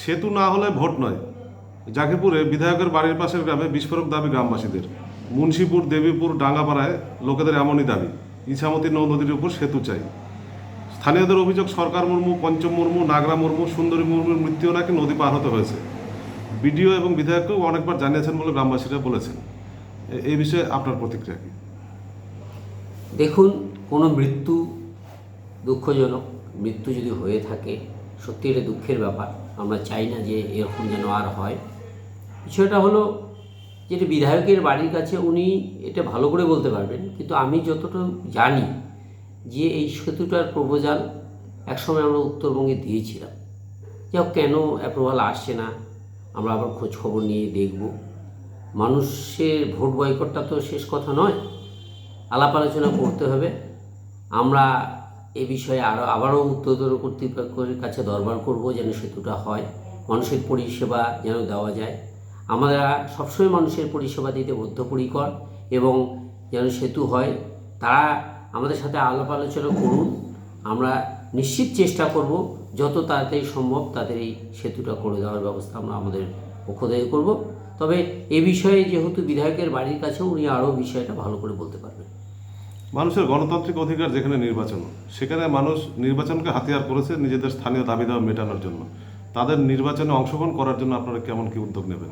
সেতু না হলে ভোট নয়। জাকিরপুরে বিধায়কের বাড়ির পাশের গ্রামে বিস্ফোরক দাবি গ্রামবাসীদের। মুন্সিপুর, দেবীপুর, ডাঙ্গাপাড়ায় লোকেদের এমনই দাবি, ইছামতি নৌ নদীর উপর সেতু চাই। স্থানীয়দের অভিযোগ, সরকার মুর্মু, পঞ্চম মুর্মু, নাগরা মুর্মু, সুন্দরী মুর্মুর মৃত্যু নাকি নদী পার হতে হয়েছে। বিডিও এবং বিধায়ককেও অনেকবার জানিয়েছেন বলে গ্রামবাসীরা বলেছেন। এই বিষয়ে আপনার প্রতিক্রিয়া কি? দেখুন, কোনো মৃত্যু দুঃখজনক, মৃত্যু যদি হয়ে থাকে সত্যি এটা দুঃখের ব্যাপার। আমরা চাই না যে এরকম যেন আর হয়। বিষয়টা হলো যেটা বিধায়কের বাড়ির কাছে উনি এটা ভালো করে বলতে পারবেন, কিন্তু আমি যতটুকু জানি যে এই সেতুটার প্রপোজাল একসময় আমরা উত্তরবঙ্গে দিয়েছিলাম। যাই হোক, কেন অ্যাপ্রুভাল আসছে না, আমরা আবার খোঁজ খবর নিয়ে দেখব। মানুষের ভোট বয়কটটা তো শেষ কথা নয়। আলাপ আলোচনা করতে হবে। আমরা এ বিষয়ে আরও আবারও উত্তর কর্তৃপক্ষের কাছে দরবার করব যেন সেতুটা হয়, মানুষের পরিষেবা যেন দেওয়া যায়। আমরা সবসময় মানুষের পরিষেবা দিতে বদ্ধপরিকর এবং যেন সেতু হয়, তারা আমাদের সাথে আলাপ আলোচনা করুন, আমরা নিশ্চিত চেষ্টা করব যত তাড়াতাড়ি সম্ভব তাদের এই সেতুটা করে দেওয়ার ব্যবস্থা আমরা আমাদের পক্ষ থেকে করব। তবে এ বিষয়ে যেহেতু বিধায়কের বাড়ির কাছেও উনি আরও বিষয়টা ভালো করে বলতে পারবেন। মানুষের গণতান্ত্রিক অধিকার যেখানে নির্বাচন, সেখানে মানুষ নির্বাচনকে হাতিয়ার করেছে নিজেদের স্থানীয় দাবি দাবা মেটানোর জন্য। তাদের নির্বাচনে অংশগ্রহণ করার জন্য আপনারা কেমন কি উদ্যোগ নেবেন?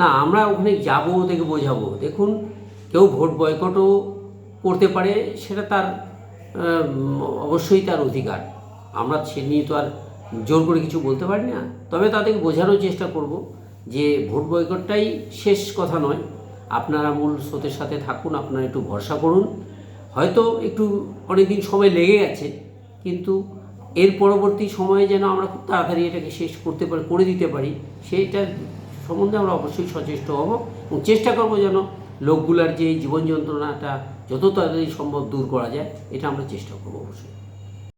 না, আমরা ওখানে যাব থেকে বোঝাবো। দেখুন, কেউ ভোট বয়কটও করতে পারে, সেটা তার অবশ্যই তার অধিকার। আমরা সে নিয়ে তো আর জোর করে কিছু বলতে পারি না। তবে তাদেরকে বোঝানোর চেষ্টা করব যে ভোট বয়কটটাই শেষ কথা নয়। আপনারা মূল স্রোতের সাথে থাকুন, আপনারা একটু ভরসা করুন। হয়তো একটু অনেক দিন সময় লেগে গেছে, কিন্তু এর পরবর্তী সময়ে যেন আমরা খুব তাড়াতাড়ি এটাকে শেষ করতে পারি, করে দিতে পারি সেইটার সম্বন্ধে আমরা অবশ্যই সচেষ্ট হব এবং চেষ্টা করব যেন লোকগুলার যে জীবন যন্ত্রণাটা যত তাড়াতাড়ি সম্ভব দূর করা যায়, এটা আমরা চেষ্টা করব অবশ্যই।